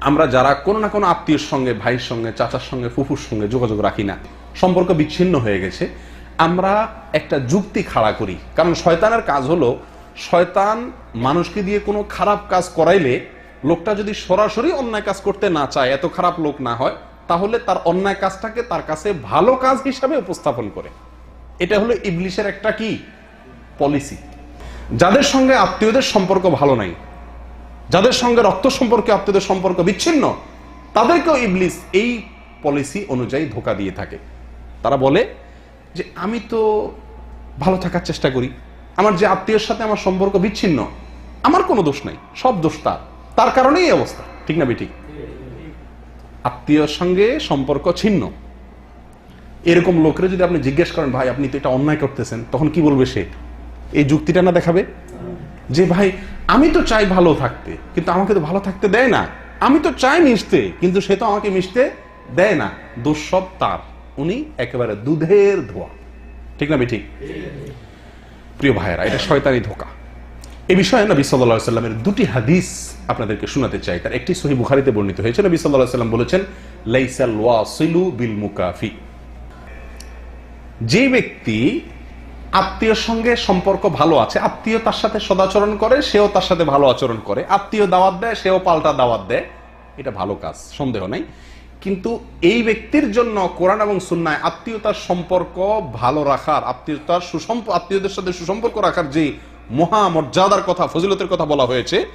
আমরা যারা কোনো না কোনো আত্মীয়র সঙ্গে, ভাইয়ের সঙ্গে, চাচার সঙ্গে, ফুফুর সঙ্গে যোগাযোগ রাখি না। সম্পর্ক বিচ্ছিন্ন হয়ে গেছে। আমরা একটা যুক্তি খাড়া করি। কারণ শয়তানের কাজ হলো, শয়তান মানুষকে দিয়ে কোনো খারাপ কাজ করাইলে লোকটা যদি সরাসরি অন্যায় কাজ করতে না চায়, এত খারাপ লোক না হয়, তাহলে তার অন্যায় কাজটাকে তার কাছে ভালো কাজ হিসাবে উপস্থাপন করে। এটা হলো ইবলিশের একটা কি? পলিসি। যাদের সঙ্গে আত্মীয়দের সম্পর্ক ভালো নাই যাদের সঙ্গে রক্ত সম্পর্কে আত্মীয়দের সম্পর্ক বিচ্ছিন্ন, তাদেরকেও ইবলিস এই পলিসি অনুযায়ী ধোকা দিয়ে থাকে। তারা বলে যে, আমি তো ভালো থাকার চেষ্টা করি। আমার যে আত্মীয়ের সাথে আমার সম্পর্ক বিচ্ছিন্ন, আমার কোনো দোষ নাই, সব দোষ তার। তার কারণেই এই অবস্থা। ঠিক না বেঠিক? আত্মীয়র সঙ্গে সম্পর্ক ছিন্ন। এরকম লোকের যদি আপনি জিজ্ঞেস করেন, ভাই, আপনি তো এটা অন্যায় করতেছেন, তখন কি বলবে সে? এই যুক্তিটা না দেখাবে? যে, ভাই আমি তো চাই ভালো থাকতে, কিন্তু আমাকে তো ভালো থাকতে দেয় না। আমি তো চাই মিশতে, কিন্তু সে তো আমাকে মিশতে দেয় না। দোষ সব তার, উনি একেবারে দুধের ধোয়া। ঠিক না ঠিক প্রিয় ভাইয়েরা, এটা শয়তানি ধোকা। এই বিষয়ে নবী সাল্লাহ সাল্লামের দুটি হাদিস আপনাদেরকে শোনাতে চাই তার। একটি সহি বুখারিতে বর্ণিত হয়েছে, নবী সাল্লাহ সাল্লাম বলেছেন, লাইসাল ওয়াসিলু বিল মুকাফি। যে ব্যক্তি আত্মীয়র সঙ্গে সম্পর্ক ভালো আছে, আত্মীয় তার সাথে সদাচরণ করে, সেও তার সাথে ভালো আচরণ করে। আত্মীয় দাওয়াত দেয়, সেও পাল্টা দাওয়াত দেয়। এটা ভালো কাজ, সন্দেহ নাই। কিন্তু এই ব্যক্তির জন্য কোরআন এবং সুন্নায় আত্মীয়তার সম্পর্ক ভালো রাখার, আত্মীয়তার সুসম্প, আত্মীয়দের সাথে সুসম্পর্ক রাখার যে মহা মর্যাদার কথা, ফজিলতের কথা বলা হয়েছে,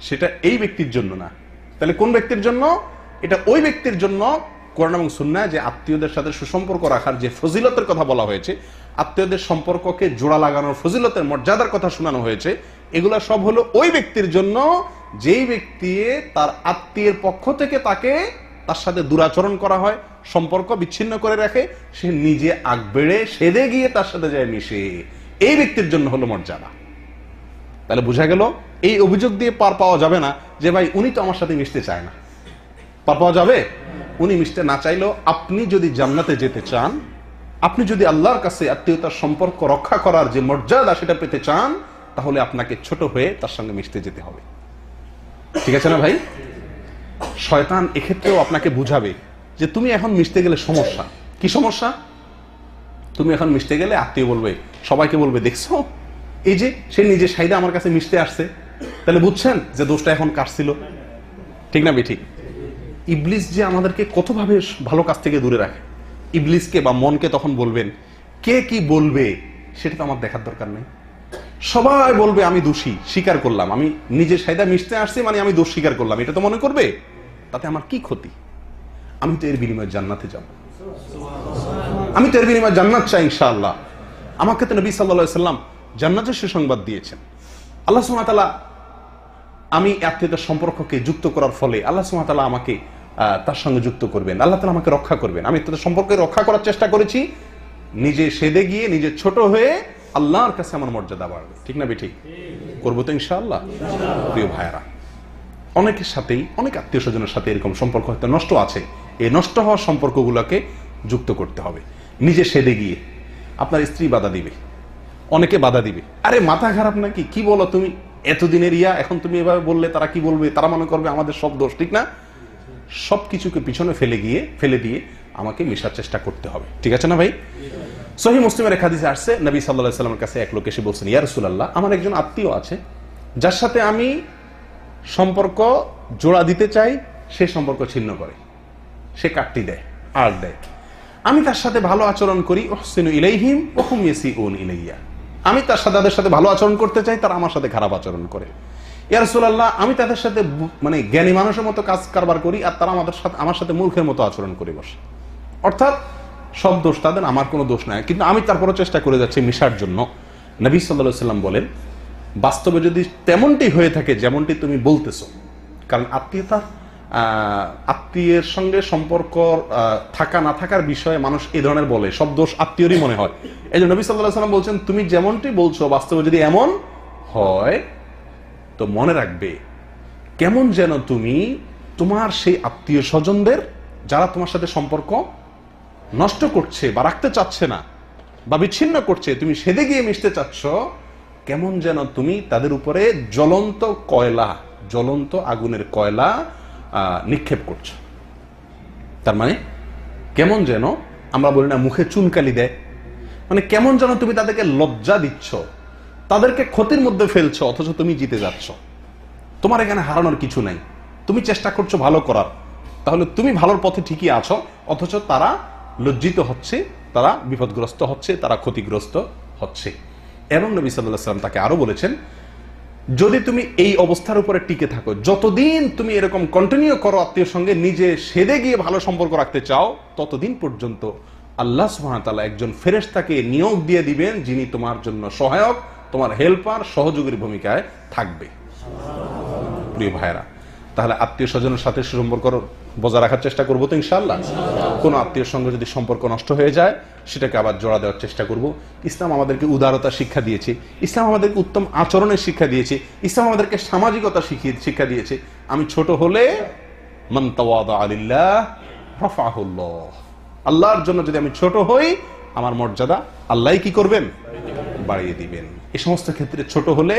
সেটা এই ব্যক্তির জন্য না। তাহলে কোন ব্যক্তির জন্য? এটা ওই ব্যক্তির জন্য কোরআন এবং সুন্নায় যে আত্মীয়দের সাথে সুসম্পর্ক রাখার যে ফজিলতের কথা বলা হয়েছে, আত্মীয়দের সম্পর্ককে জোড়া লাগানোর ফজিলতের মর্যাদার কথা শোনানো হয়েছে, এগুলা সব হলো ওই ব্যক্তির জন্য যেই ব্যক্তি তার আত্মীয়ের পক্ষ থেকে তাকে তার সাথে দুরাচরণ করা হয়, সম্পর্ক বিচ্ছিন্ন করে রাখে, সে নিজে আগ বেড়ে সেদে গিয়ে তার সাথে যায় মিশে। এই ব্যক্তির জন্য হলো মর্যাদা। তাহলে বোঝা গেল, এই অভিযোগ দিয়ে পার পাওয়া যাবে না যে, ভাই, উনি তো আমার সাথে মিশতে চায় না। পার পাওয়া যাবে? উনি মিশতে না চাইলেও আপনি যদি জান্নাতে যেতে চান, আপনি যদি আল্লাহর কাছে আত্মীয়তার সম্পর্ক রক্ষা করার যে মর্যাদা সেটা পেতে চান, তাহলে আপনাকে ছোট হয়ে তার সঙ্গে মিশতে যেতে হবে। ঠিক আছে না ভাই? শয়তান এক্ষেত্রেও আপনাকে বুঝাবে যে তুমি এখন মিশতে গেলে সমস্যা। কি সমস্যা? তুমি এখন মিশতে গেলে আত্মীয় বলবে, সবাইকে বলবে, দেখছ? এই যে সে নিজে সাইডে আমার কাছে মিশতে আসছে। তাহলে বুঝছেন যে দোষটা এখন কাটছিল ঠিক না বেঠিক ইবলিস যে আমাদেরকে কতভাবে ভালো কাজ থেকে দূরে রাখে। ইবলিসকে বা মনকে তখন বলবেন, কে কি বলবে সেটা তো আমার দেখার দরকার নেই। সবাই বলবে, আমি দোষী, স্বীকার করলাম। আমি নিজের সাইদা মিশতে আসছি মানে আমি দোষ স্বীকার করলাম। এটা তো মনে করবে? তাতে আমার কি ক্ষতি? আমি তো এর বিনিময়ে জান্নাতে যাব। আমি তো এর বিনিময়ে জান্নাত চাই ইনশাআল্লাহ। আমাকে তো নবী সাল্লাহ সাল্লাম জান্নাতের সুসংবাদ দিয়েছেন। আল্লাহ সুমাতালা আমি আত্মীয়তার সম্পর্ককে যুক্ত করার ফলে আল্লাহ সুমাতালা আমাকে তার সঙ্গে যুক্ত করবেন। আল্লাহ তালা আমাকে রক্ষা করবেন। আমি তাদের সম্পর্কে রক্ষা করার চেষ্টা করেছি। নিজে সেদে গিয়ে নিজে ছোট হয়ে আল্লাহর কাছে আমার মর্যাদা বাড়বে। ঠিক না বেঠিক? করব তো ইনশাআল্লাহ। প্রিয় ভাইয়ারা, অনেকের সাথেই, অনেক আত্মীয় স্বজনের সাথে এরকম সম্পর্ক হয়তো নষ্ট আছে। এই নষ্ট হওয়ার সম্পর্কগুলোকে যুক্ত করতে হবে। নিজে সেদে গিয়ে আপনার স্ত্রী বাধা দিবে। অনেকে বাধা দিবে। আরে মাথা খারাপ নাকি? কি বলো তুমি? এতদিনের ইয়া, এখন তুমি এভাবে বললে তারা কি বলবে, তারা মনে করবে আমাদের সব দোষ, ঠিক না? সব কিছুকে পিছনে ফেলে গিয়ে, ফেলে দিয়ে আমাকে মেশার চেষ্টা করতে হবে, ঠিক আছে না ভাই? সহি মুসলিমের এক হাদিসে আসছে, নবী সাল্লাহ সাল্লামের কাছে এক লোক এসে বলছেন, ইয়া রসুলাল্লাহ, আমার একজন আত্মীয় আছে, যার সাথে আমি সম্পর্ক জোড়া দিতে চাই, সে সম্পর্ক ছিন্ন করে, সে কাটতি দেয়, আর দেয়। আমি তার সাথে ভালো আচরণ করি ওহসিনু ইলাইহিম, ওহুম ওন ইলাইয়া। আমি তার সাথে তাদের সাথে ভালো আচরণ করতে চাই, তারা আমার সাথে খারাপ আচরণ করে। ইয়া রাসূলুল্লাহ, আমি তাদের সাথে মানে জ্ঞানী মানুষের মতো কাজ কারবার করি, আর তারা আমাদের সাথে আমার সাথে মূর্খের মতো আচরণ করে বসে। অর্থাৎ সব দোষ তাদের, আমার কোনো দোষ নাই। কিন্তু আমি তারপরও চেষ্টা করে যাচ্ছি মিশার জন্য। নবী সাল্লাহ সাল্লাম বলেন, বাস্তবে যদি তেমনটি হয়ে থাকে, যেমনটি তুমি বলতেছো, কারণ আত্মীয়তা আত্মীয়ের সঙ্গে সম্পর্ক থাকা না থাকার বিষয়ে মানুষ এই ধরনের বলে। সব দোষ আত্মীয়রই মনে হয়। এই জন্য নবী সাল্লাহ সাল্লাম বলছেন, তুমি যেমনটি বলছো, বাস্তবে যদি এমন হয়, তো মনে রাখবে, কেমন যেন তুমি তোমার সেই আত্মীয় স্বজনদের, যারা তোমার সাথে সম্পর্ক নষ্ট করছে বা রাখতে চাচ্ছে না বা বিচ্ছিন্ন করছে, তুমি সেদে গিয়ে মিশতে চাচ্ছ, কেমন যেন তুমি তাদের উপরে জ্বলন্ত কয়লা, জ্বলন্ত আগুনের কয়লা নিক্ষেপ করছ। তার মানে কেমন যেন, আমরা বলি না, মুখে চুনকালি দেয়। মানে কেমন যেন তুমি তাদেরকে লজ্জা দিচ্ছ, তাদেরকে ক্ষতির মধ্যে ফেলছো, অথচ তুমি জিতে যাচ্ছ। তোমার এখানে হারানোর কিছু নাই। তুমি চেষ্টা করছ ভালো করার। তাহলে তুমি ভালোর পথে ঠিকই আছো, অথচ তারা লজ্জিত হচ্ছে, তারা বিপদগ্রস্ত হচ্ছে, তারা ক্ষতিগ্রস্ত হচ্ছে। এবং নবী সাল্লাহ সাল্লাম তাকে আরও বলেছেন যদি তুমি এই অবস্থার উপরে টিকে থাকো, যতদিন তুমি এরকম কন্টিনিউ করো আত্মীয় সঙ্গে, নিজে সেদে গিয়ে ভালো সম্পর্ক রাখতে চাও, ততদিন পর্যন্ত আল্লাহ সুহামতাল্লাহ একজন ফেরেস্তাকে নিয়োগ দিয়ে দিবেন, যিনি তোমার জন্য সহায়ক, তোমার হেল্পার, সহযোগীর ভূমিকায় থাকবে। প্রিয় ভাইরা তাহলে আত্মীয় স্বজনের সাথে সুসম্পর্ক বজায় রাখার চেষ্টা করব তো ইনশাল্লাহ কোনো আত্মীয় সঙ্গে যদি সম্পর্ক নষ্ট হয়ে যায়, সেটাকে আবার জোড়া দেওয়ার চেষ্টা করব। ইসলাম আমাদেরকে উদারতা শিক্ষা দিয়েছে, ইসলাম আমাদেরকে উত্তম আচরণের শিক্ষা দিয়েছে, ইসলাম আমাদেরকে সামাজিকতা শিখিয়ে শিক্ষা দিয়েছে। আমি ছোট হলে আলিল্লাহ আল্লাহর জন্য যদি আমি ছোট হই, আমার মর্যাদা আল্লাহ কি করবেন? বাড়িয়ে দিবেন। এ সমস্ত ক্ষেত্রে ছোট হলে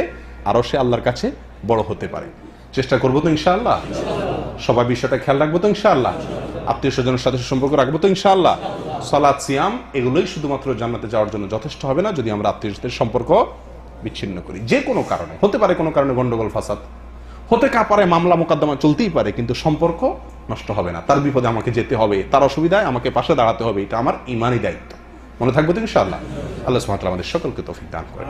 আরও সে আল্লাহর কাছে বড় হতে পারে। চেষ্টা করব তো ইনশাআল্লাহ। সবাই বিষয়টা খেয়াল রাখব তো ইনশাআল্লাহ। আত্মীয় স্বজনের সাথে সম্পর্ক রাখব তো ইনশাআল্লাহ। সালাদ সিয়াম, এগুলোই শুধুমাত্র জান্নাতে যাওয়ার জন্য যথেষ্ট হবে না যদি আমরা আত্মীয় স্বজনের সম্পর্ক বিচ্ছিন্ন করি। যে কোনো কারণে। হতে পারে কোনো কারণে গন্ডগোল, ফাসাদ। হতে কা পারে মামলা, মোকদ্দমা চলতেই পারে, কিন্তু সম্পর্ক নষ্ট হবে না। তার বিপদে আমাকে যেতে হবে, তার অসুবিধায় আমাকে পাশে দাঁড়াতে হবে, এটা আমার ইমানই দায়িত্ব। মনে থাকবে তো ইনশাআল্লাহ? আল্লাহ তাআলা আমাদের সকলকে তৌফিক দান করেন।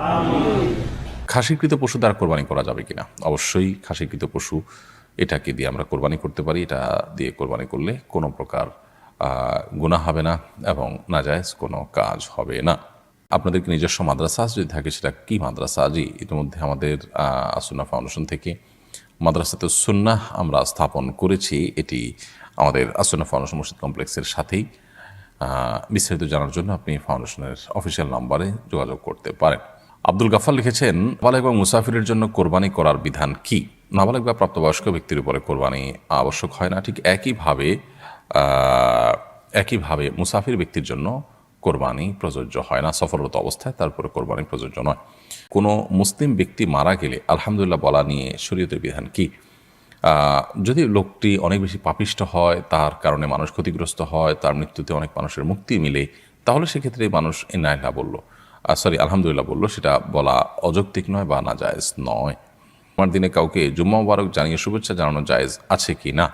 খাসিকৃত পশু দ্বারা কোরবানি করা যাবে কিনা? অবশ্যই খাসিকৃত পশু এটাকে দিয়ে আমরা কোরবানি করতে পারি, এটা দিয়ে কোরবানি করলে কোনো প্রকার গুণা হবে না এবং নাজায়জ কোনো কাজ হবে না। আপনাদেরকে নিজস্ব মাদ্রাসা যদি থাকে, সেটা কি মাদ্রাসা? জি, ইতিমধ্যে আমাদের আসুন্না ফাউন্ডেশন থেকে মাদ্রাসাতে সুন্নাহ আমরা স্থাপন করেছি। এটি আমাদের আসুন্না ফাউন্ডেশন মসজিদ কমপ্লেক্সের সাথেই। বিস্তারিত জানার জন্য আপনি ফাউন্ডেশনের অফিসিয়াল নাম্বারে যোগাযোগ করতে পারেন। আব্দুল গাফার লিখেছেন নাবালেগ এবং মুসাফিরের জন্য কোরবানি করার বিধান কি? নাবালেগ বা প্রাপ্তবয়স্ক ব্যক্তির উপরে কোরবানি আবশ্যক হয় না। ঠিক একইভাবে একইভাবে মুসাফির ব্যক্তির জন্য কোরবানি প্রযোজ্য হয় না। সফররত অবস্থায় তারপরে কোরবানি প্রযোজ্য নয়। কোনো মুসলিম ব্যক্তি মারা গেলে আলহামদুলিল্লাহ বলা নিয়ে শরীয়তের বিধান কি? যদি লোকটি অনেক বেশি পাপিষ্ট হয়, তার কারণে মানুষ ক্ষতিগ্রস্ত হয়, তার মৃত্যুতে অনেক মানুষের মুক্তি মিলে, তাহলে সেক্ষেত্রে মানুষ ইনাইল্লা বলল সরি, আলহামদুলিল্লাহ বলল, সেটা বলা অযৌক্তিক নয় বা না জায়েজ নয়। আমার দিনে কাউকে জুম্মা মুবারক জানিয়ে শুভেচ্ছা জানানো জায়েজ আছে কি না?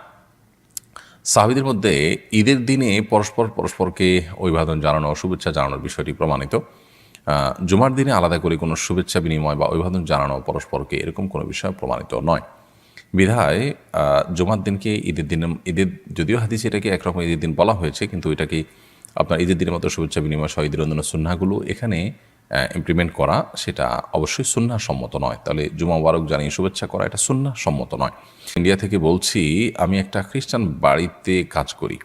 সাহাবিদের মধ্যে ঈদের দিনে পরস্পর পরস্পরকে অভিবাদন জানানো, শুভেচ্ছা জানানোর বিষয়টি প্রমাণিত। জুমার দিনে আলাদা করে কোনো শুভেচ্ছা বিনিময় বা অভিবাদন জানানো পরস্পরকে এরকম কোনো বিষয় প্রমাণিত নয়। বিধায় জুমার দিনকে ঈদের দিন, ঈদের, যদিও হাদিসে এটাকে একরকম ঈদের দিন বলা হয়েছে, কিন্তু এটাকে আপনার ঈদের দিনের মতো শুভেচ্ছা বিনিময় সহ ঈদের অন্যান্য সুন্নাগুলো এখানে ইমপ্লিমেন্ট করা সেটা অবশ্যই সুন্না সম্মত নয়। তাহলে জুমা মুবারক জানিয়ে শুভেচ্ছা করা এটা সুন্না সম্মত নয়। ইন্ডিয়া থেকে বলছি, আমি একটা খ্রিস্টান বাড়িতে কাজ করি।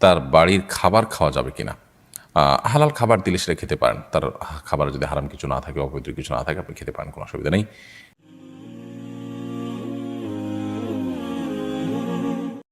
তার বাড়ির খাবার খাওয়া যাবে কিনা? হালাল খাবার দিলে সেটা খেতে পারেন। তার খাবার যদি হারাম কিছু না থাকে, অপবিত্র কিছু না থাকে, আপনি খেতে পারেন, কোনো অসুবিধা নেই।